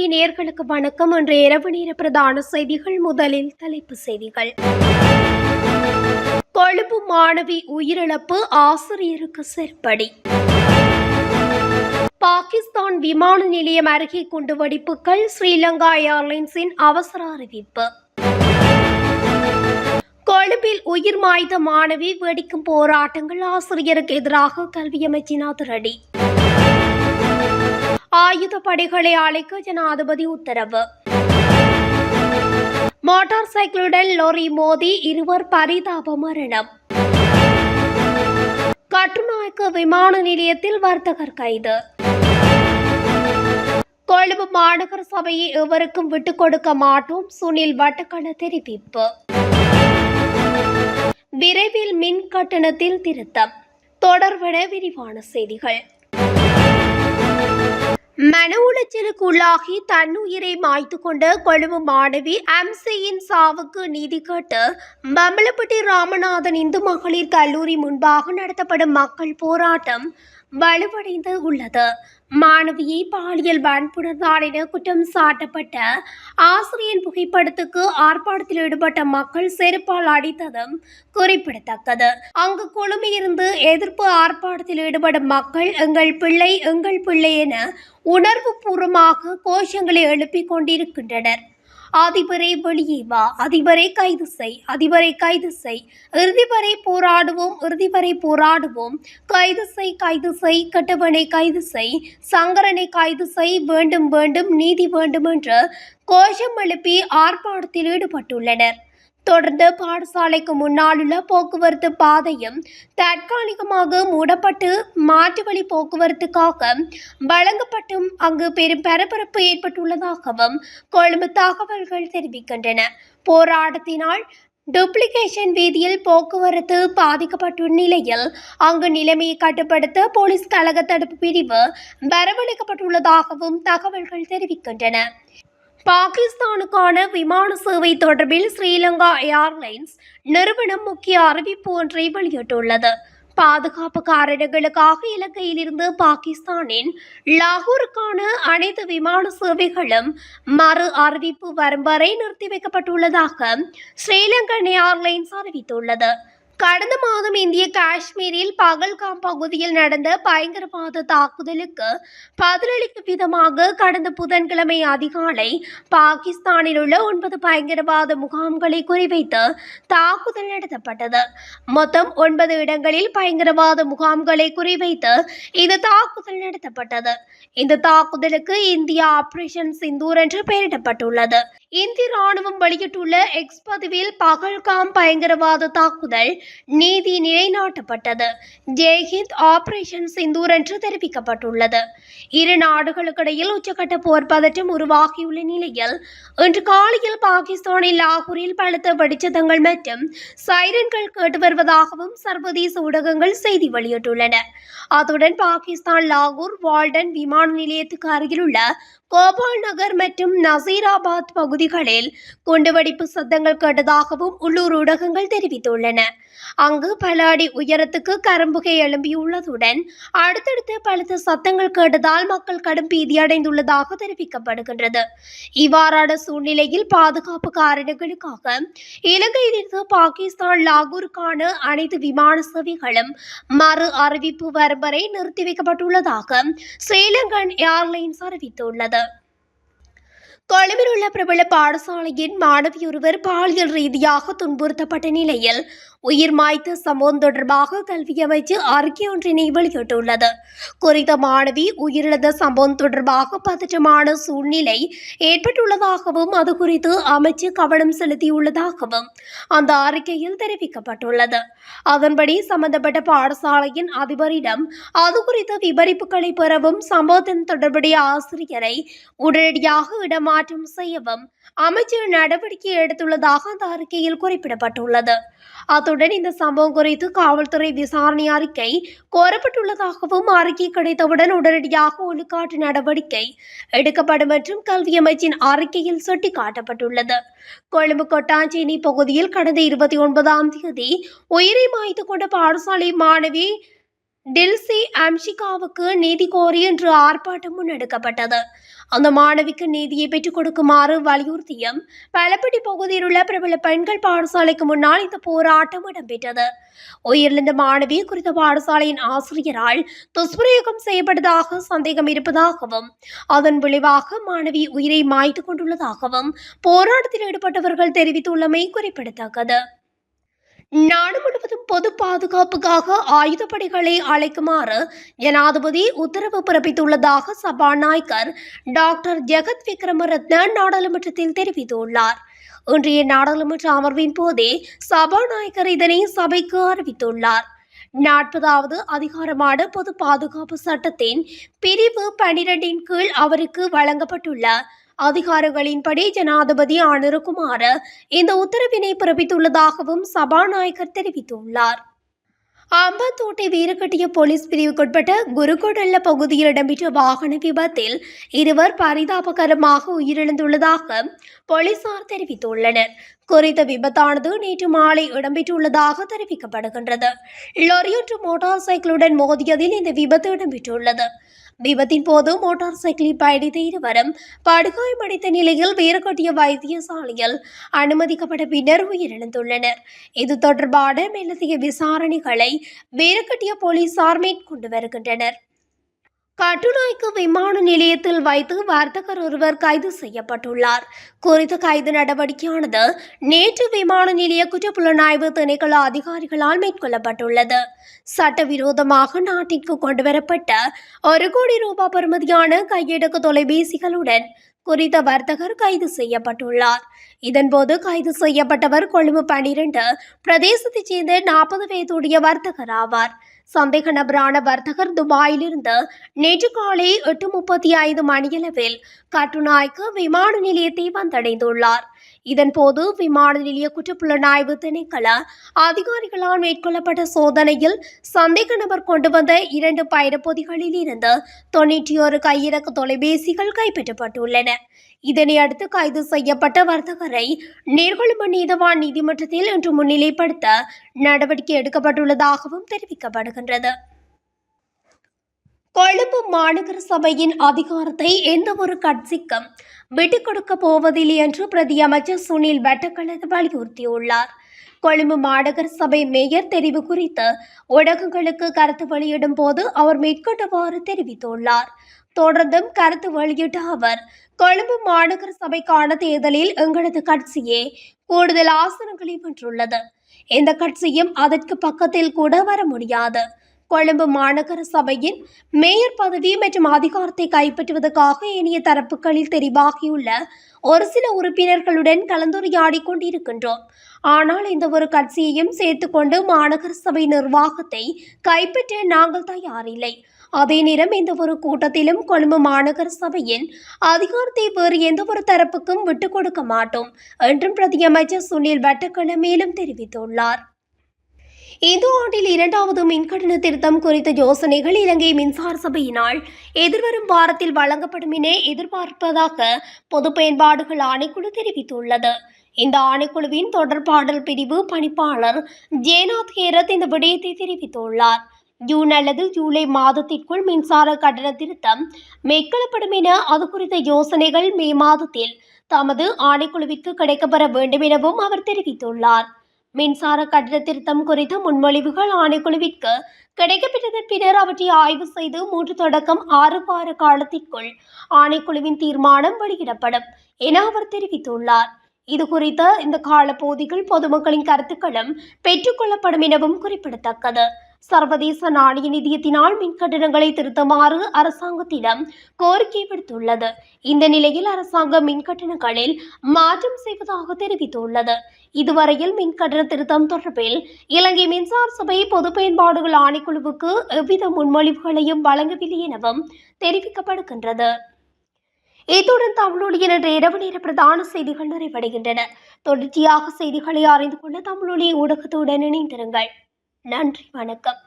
தமிழொலி நேர்களுக்கு வணக்கம். இன்று இரவு நேர பிரதான செய்திகள் முதலில் தலைப்பு செய்திகள். கொழும்பு மாணவி உயிரிழப்பு ஆசிரியருக்கு செருப்படி. பாகிஸ்தான் விமான நிலையம் அருகே குண்டுவெடிப்புகள் ஸ்ரீலங்கா ஏர்லைன்ஸின் அவசர அறிவிப்பு. கொழும்பில் உயிர் மாய்ந்த மாணவி வெடிக்கும் போராட்டங்கள் ஆசிரியருக்கு எதிராக கல்வி அமைச்சின் அதிரடி. ஆயுத படைகளை அழைக்க ஜனாதிபதி உத்தரவு. மோட்டார் சைக்கிளுடன் லோரி மோதி இருவர் பரிதாப மரணம். கட்டுநாயக்க விமான நிலையத்தில் வர்த்தகர் கைது. கொழும்பு மாநகர சபையை எவருக்கும் விட்டுக் கொடுக்க மாட்டோம் சுனில் வட்டக்கண தெரிவிப்பு. விரைவில் மின் கட்டணத்தில் திருத்தம். தொடர்பட விரிவான செய்திகள். மன உளைச்சலுக்கு உள்ளாகி தன்னுயிரை மாய்த்து கொண்ட கொழும்பு மாணவி அம்சியின் சாவுக்கு நீதி கேட்டு பம்பலப்பட்டி ராமநாதன் இந்து மகளிர் கல்லூரி முன்பாக நடத்தப்படும் மக்கள் போராட்டம் வலுவடைந்து உள்ளது. மாணவியை பாலியல் வன்புணர்ந்தார் என குற்றம் சாட்டப்பட்ட ஆசிரியர் புகைப்படத்துக்கு ஆர்ப்பாட்டத்தில் ஈடுபட்ட மக்கள் செருப்பால் அடித்ததும் குறிப்பிடத்தக்கது. அங்கு குழுமியிருந்து எதிர்ப்பு ஆர்ப்பாட்டத்தில் ஈடுபடும் மக்கள் எங்கள் பிள்ளை எங்கள் பிள்ளை என உணர்வு பூர்வமாக கோஷங்களை எழுப்பிக் கொண்டிருக்கின்றனர். அதிபரை வெளியே வா அதிபரை கைது செய் அதிபரை கைது செய். இறுதி வரை போராடுவோம் இறுதி வரை போராடுவோம். கைது செய் கைது செய் கட்டவனை கைது செய் சங்கரனை கைது செய் வேண்டும் வேண்டும் நீதி வேண்டும் என்று கோஷம் எழுப்பி ஆர்ப்பாட்டத்தில் ஈடுபட்டுள்ளனர். தொடர்ந்து பாடசாலைக்கு முன்னாலுள்ள போக்குவரத்து பாதையும் தற்காலிகமாக மூடப்பட்டு மாற்று வழி போக்குவரத்துக்காக வழங்கப்பட்டும். அங்கு பெரும் பரபரப்பு ஏற்பட்டுள்ளதாகவும் கொழும்பு தகவல்கள் தெரிவிக்கின்றன. போராட்டத்தினால் டூப்ளிகேஷன் வீதியில் போக்குவரத்து பாதிக்கப்பட்டுள்ள நிலையில் அங்கு நிலைமையை கட்டுப்படுத்த போலீஸ் கழக தடுப்பு பிரிவு வரவழைக்கப்பட்டுள்ளதாகவும் தகவல்கள் தெரிவிக்கின்றன. பாகிஸ்தானுக்கான விமான சேவை தொடர்பில் ஸ்ரீலங்கா ஏர்லைன்ஸ் நிறுவனம் முக்கிய அறிவிப்பு ஒன்றை வெளியிட்டுள்ளது. பாதுகாப்பு காரணங்களுக்காக இலங்கையிலிருந்து பாகிஸ்தானின் லாகூருக்கான அனைத்து விமான சேவைகளும் மறு அறிவிப்பு வரும் வரை நிறுத்தி வைக்கப்பட்டுள்ளதாக ஸ்ரீலங்கன் ஏர்லைன்ஸ் அறிவித்துள்ளது. கடந்த மாதம் இந்திய காஷ்மீரில் பகல்காம் பகுதியில் நடந்த பயங்கரவாத தாக்குதலுக்கு பதிலளிக்கும் விதமாக கடந்த புதன்கிழமை அதிகாலை பாகிஸ்தானில் உள்ள ஒன்பது பயங்கரவாத முகாம்களை குறிவைத்து தாக்குதல் நடத்தப்பட்டது. மொத்தம் ஒன்பது இடங்களில் பயங்கரவாத முகாம்களை குறிவைத்து இந்த தாக்குதல் நடத்தப்பட்டது. இந்த தாக்குதலுக்கு இந்தியா ஆபரேஷன் சிந்தூர் என்று பெயரிடப்பட்டுள்ளது. இந்திய ராணுவம் வெளியிட்டுள்ள எக்ஸ் பதிவில் பகல்காம் பயங்கரவாத தாக்குதல் நீதி நிலைநாட்டப்பட்டது. ஜெய்ஹிந்த் ஆபரேஷன் சிந்தூர் என்று தெரிவிக்கப்பட்டுள்ளது. இரு நாடுகளுக்கிடையில் உச்சகட்ட போர் பதற்றம் உருவாகியுள்ள நிலையில் இன்று காலையில் பாகிஸ்தானின் லாகூரில் பலத்த வெடிச்சதங்கள் மற்றும் சைரன்கள் கேட்டு வருவதாகவும் சர்வதேச ஊடகங்கள் செய்தி வெளியிட்டுள்ளன. அத்துடன் பாகிஸ்தான் லாகூர் வால்டன் விமான நிலையத்துக்கு அருகிலுள்ள கோபால் நகர் மற்றும் நசீராபாத் பகுதி பகுதிகளில் குண்டுவெடிப்பு சத்தங்கள் கேட்டதாகவும் உள்ளூர் ஊடகங்கள் தெரிவித்துள்ளன. அங்கு பல அடி உயரத்துக்கு கரும்புகை எழும்பியுள்ளதுடன் அடுத்தடுத்து பலத்த சத்தங்கள் கேட்டதால் மக்கள் கடும் பீதியடைந்துள்ளதாக தெரிவிக்கப்படுகின்றது. இவ்வாறான சூழ்நிலையில் பாதுகாப்பு காரணங்களுக்காக இலங்கையிலிருந்து பாகிஸ்தான் லாகூருக்கான அனைத்து விமான சேவைகளும் மறு அறிவிப்பு வரும் வரை நிறுத்தி வைக்கப்பட்டுள்ளதாக ஸ்ரீலங்கன் ஏர்லைன்ஸ் அறிவித்துள்ளது. கொழும்பில் உள்ள பிரபல பாடசாலையின் மாணவியொருவர் பாலியல் ரீதியாக துன்புறுத்தப்பட்ட நிலையில் உயிர் மாய்த்த சம்பவம் தொடர்பாக கல்வி அமைச்சு அறிக்கை ஒன்றினை வெளியிட்டுள்ளது. குறித்த மாணவி உயிரிழந்த சம்பவம் தொடர்பாக பதற்றமான சூழ்நிலை ஏற்பட்டுள்ளதாகவும் அது குறித்து அமைச்சு கவனம் செலுத்தியுள்ளதாகவும் அந்த அறிக்கையில் தெரிவிக்கப்பட்டுள்ளது. அதன்படி சம்பந்தப்பட்ட பாடசாலையின் அதிபரிடம் அது குறித்த விபரிப்புகளை பெறவும் சம்பவத்தின் தொடர்புடைய ஆசிரியரை உடனடியாக இடமாற்றம் செய்யவும் அமைச்சர் நடவடிக்கை எடுத்துள்ளதாக அந்த அறிக்கையில் குறிப்பிடப்பட்டுள்ளது. அது அத்துடன் இந்த சம்பவம் குறித்து காவல்துறை விசாரணை அறிக்கை கோரப்பட்டுள்ளதாகவும் அறிக்கை கிடைத்தவுடன் உடனடியாக ஒழுக்காட்டு நடவடிக்கை எடுக்கப்படும் என்றும் கல்வி அமைச்சின் அறிக்கையில் சுட்டிக்காட்டப்பட்டுள்ளது. கொழும்பு கொட்டாஞ்சேனி பகுதியில் கடந்த இருபத்தி ஒன்பதாம் தேதி உயிரை மாய்த்து கொண்ட பாடசாலை மாணவி டில்சி அம்ஷிகாவுக்கு நீதி கோரி இன்று ஆர்ப்பாட்டம் முன்னெடுக்கப்பட்டது. அந்த மாணவிக்கு நீதியை பெற்றுக் கொடுக்குமாறு வலியுறுத்தியும் பலப்பட்டி பகுதியில் உள்ள பிரபல பெண்கள் பாடசாலைக்கு முன்னால் இந்த போராட்டம் இடம்பெற்றது. உயிரிழந்த மாணவி குறித்த பாடசாலையின் ஆசிரியரால் துஷ்பிரயோகம் செய்யப்பட்டதாக சந்தேகம் இருப்பதாகவும் அதன் விளைவாக மாணவி உயிரை மாய்த்து கொண்டுள்ளதாகவும் போராட்டத்தில் ஈடுபட்டவர்கள் தெரிவித்துள்ளமை குறிப்பிடத்தக்கது. நாடு முழுவதும் பொது பாதுகாப்புக்காக ஆயுதப்படைகளை அழைக்குமாறு ஜனாதிபதி உத்தரவு பிறப்பித்துள்ளதாக சபாநாயகர் டாக்டர் ஜெகத் விக்ரமரத்ன நாடாளுமன்றத்தில் தெரிவித்துள்ளார். இன்றைய நாடாளுமன்ற அமர்வின் போதே சபாநாயகர் இதனை சபைக்கு அறிவித்துள்ளார். நாற்பதாவது அதிகாரமான பொது பாதுகாப்பு சட்டத்தின் பிரிவு பனிரெண்டின் கீழ் அவருக்கு வழங்கப்பட்டுள்ள அதிகாரங்களின்படி ஜனாதிபதி அனுருகுமார் இந்த உத்தரவினை பிறப்பித்துள்ளதாகவும் சபாநாயகர் தெரிவித்துள்ளார். அம்பத்தோட்டை வீரக்கட்டிய போலீஸ் பிரிவுக்குட்பட்ட குருகொடல்ல பகுதியில் இடம்பெற்ற வாகன விபத்தில் இருவர் பரிதாபகரமாக உயிரிழந்துள்ளதாக போலீசார் தெரிவித்துள்ளனர். குறித்த விபத்தானது நேற்று மாலை இடம்பெற்றுள்ளதாக தெரிவிக்கப்படுகின்றது. லொரியொன்று மோட்டார் சைக்கிளுடன் மோதியதில் இந்த விபத்து இடம்பெற்றுள்ளது. விபத்தின் போது மோட்டார் சைக்கிளில் பயணித்த இருவரும் படுகாயமடைந்த நிலையில் வீரக்கட்டிய வைத்தியசாலையில் அனுமதிக்கப்பட்ட பின்னர் உயிரிழந்துள்ளனர். இது தொடர்பான மேலதிக விசாரணைகளை வீரக்கட்டிய போலீசார் மேற்கொண்டு வருகின்றனர். கட்டுநாய்க்கு விமான நிலையத்தில் வைத்து வர்த்தகர் ஒருவர் கைது செய்யப்பட்டுள்ளார். குறித்த கைது நடவடிக்கையானது நேற்று விமான நிலைய குற்றப்புலனாய்வு திணைக்கள அதிகாரிகளால் மேற்கொள்ளப்பட்டுள்ளது. சட்டவிரோதமாக நாட்டிற்கு கொண்டுவரப்பட்ட ஒரு கோடி ரூபாய் பெறுமதியான கையெடுக்கு தொலைபேசிகளுடன் குறித்த வர்த்தகர் கைது செய்யப்பட்டுள்ளார். இதன்போது கைது செய்யப்பட்டவர் கொழும்பு பனிரெண்டு பிரதேசத்தைச் சேர்ந்த நாற்பது வயதுடைய வர்த்தகர் ஆவார். சந்தேக நபரான வர்த்தகர் துபாயிலிருந்து நேற்று காலை எட்டு முப்பத்தி ஐந்து மணியளவில் கட்டுநாய்க்கு விமான நிலையத்தை வந்தடைந்துள்ளார். இதன்போது விமான நிலைய குற்றப்புலனாய்வு திணைக்கள அதிகாரிகளால் மேற்கொள்ளப்பட்ட சோதனையில் சந்தேக நபர் கொண்டு வந்த இரண்டு பயிரப்பொதிகளில் இருந்து தொன்னூற்றி ஒரு கையிறக்க தொலைபேசிகள் கைப்பற்றப்பட்டுள்ளன. இதனை அடுத்து கைது செய்யப்பட்ட வர்த்தகரை நீர்கொழும்பு நீதவான் நீதிமன்றத்தில் இன்று முன்னிலைப்படுத்த நடவடிக்கை எடுக்கப்பட்டுள்ளதாகவும் தெரிவிக்கப்படுகின்றது. கொழும்பு மாநகர சபையின் அதிகாரத்தை எந்த ஒரு கட்சிக்கும் விட்டுக் கொடுக்க போவதில்லை என்று பிரதி அமைச்சர் சுனில் வெட்டக்கலது வலியுறுத்தியுள்ளார். கொழும்பு மாநகர சபை மேயர் தெரிவு குறித்து ஊடகங்களுக்கு கருத்து வெளியிடும் போது அவர் மேற்கொண்டவாறு தெரிவித்துள்ளார். தொடர்ந்தும் கருத்து வெளியிட்ட அவர் கொழும்பு மாநகர சபைக்கான தேர்தலில் எங்களது கட்சியே கூடுதல் ஆசனங்களை வென்றுள்ளது. எந்த கட்சியும் அதற்கு பக்கத்தில் கூட வர முடியாது. கொழும்பு மாநகர சபையின் மேயர் பதவி மற்றும் அதிகாரத்தை கைப்பற்றுவதற்காக ஏனைய தரப்புகளில் தெரிவாகியுள்ள ஒரு சில உறுப்பினர்களுடன் கலந்துரையாடி கொண்டிருக்கின்றோம். ஆனால் இந்த ஒரு கட்சியையும் சேர்த்துக்கொண்டு மாநகர சபை நிர்வாகத்தை கைப்பற்ற நாங்கள் தயாரில்லை. அதே நேரம் இந்த ஒரு கூட்டத்திலும் கொழும்பு மாநகர சபையின் அதிகாரத்தை வேறு எந்த ஒரு தரப்புக்கும் விட்டுக் கொடுக்க மாட்டோம் என்றும் பிரதியமைச்சர் சுனில் வட்டக்கல மேலும் தெரிவித்துள்ளார். இந்து ஆண்டில் இரண்டாவது மின்கட்டண திருத்தம் குறித்த யோசனைகள் இலங்கை மின்சார சபையினால் எதிர்வரும் வாரத்தில் வழங்கப்படும் என எதிர்பார்ப்பதாக பொது பயன்பாடுகள் ஆணைக்குழு தெரிவித்துள்ளது. இந்த ஆணைக்குழுவின் தொடர்பாடல் பிரிவு பணிப்பாளர் ஜேநாத் ஹேரத் இந்த விடயத்தை தெரிவித்துள்ளார். ஜூன் அல்லது ஜூலை மாதத்திற்குள் மின்சார கட்டண திருத்தம் மேற்கொள்ளப்படும் என அது குறித்த யோசனைகள் மே மாதத்தில் தமது ஆணைக்குழுவிற்கு கிடைக்கப்பெற வேண்டும் எனவும் அவர் தெரிவித்துள்ளார். மின்சார கட்டண திருத்தம் குறித்த முன்மொழிவுகள் ஆணைக்குழுவிற்கு கிடைக்கப்பட்டதன் பின்னர் அவற்றை ஆய்வு செய்து மூன்று தொடக்கம் ஆறு வார காலத்திற்குள் ஆணைக்குழுவின் தீர்மானம் வெளியிடப்படும் என அவர் தெரிவித்துள்ளார். இது குறித்த இந்த காலப்பகுதிகள் பொதுமக்களின் கருத்துக்களும் பெற்றுக்கொள்ளப்படும் எனவும் குறிப்பிடத்தக்கது. சர்வதேச நாணய நிதியத்தினால் மின் கட்டணங்களை திருத்துமாறு அரசாங்கத்திடம் கோரிக்கை விடுத்துள்ளது. இந்த நிலையில் அரசாங்கம் மின் கட்டணங்களில் மாற்றம் செய்வதாக தெரிவித்துள்ளது. இதுவரையில் மின் கட்டண திருத்தம் தொடர்பில் இலங்கை மின்சார சபை பொது பயன்பாடுகள் ஆணைக்குழுவுக்கு எவ்வித முன்மொழிவுகளையும் வழங்கவில்லை எனவும் தெரிவிக்கப்படுகின்றது. இத்துடன் தமிழொலிய என்ற இரவு நேர பிரதான செய்திகள் நிறைவடைகின்றன. தொடர்ச்சியாக செய்திகளை அறிந்து கொள்ள தமிழொலி ஊடகத்துடன் இணைந்திருங்கள். நன்றி வணக்கம்.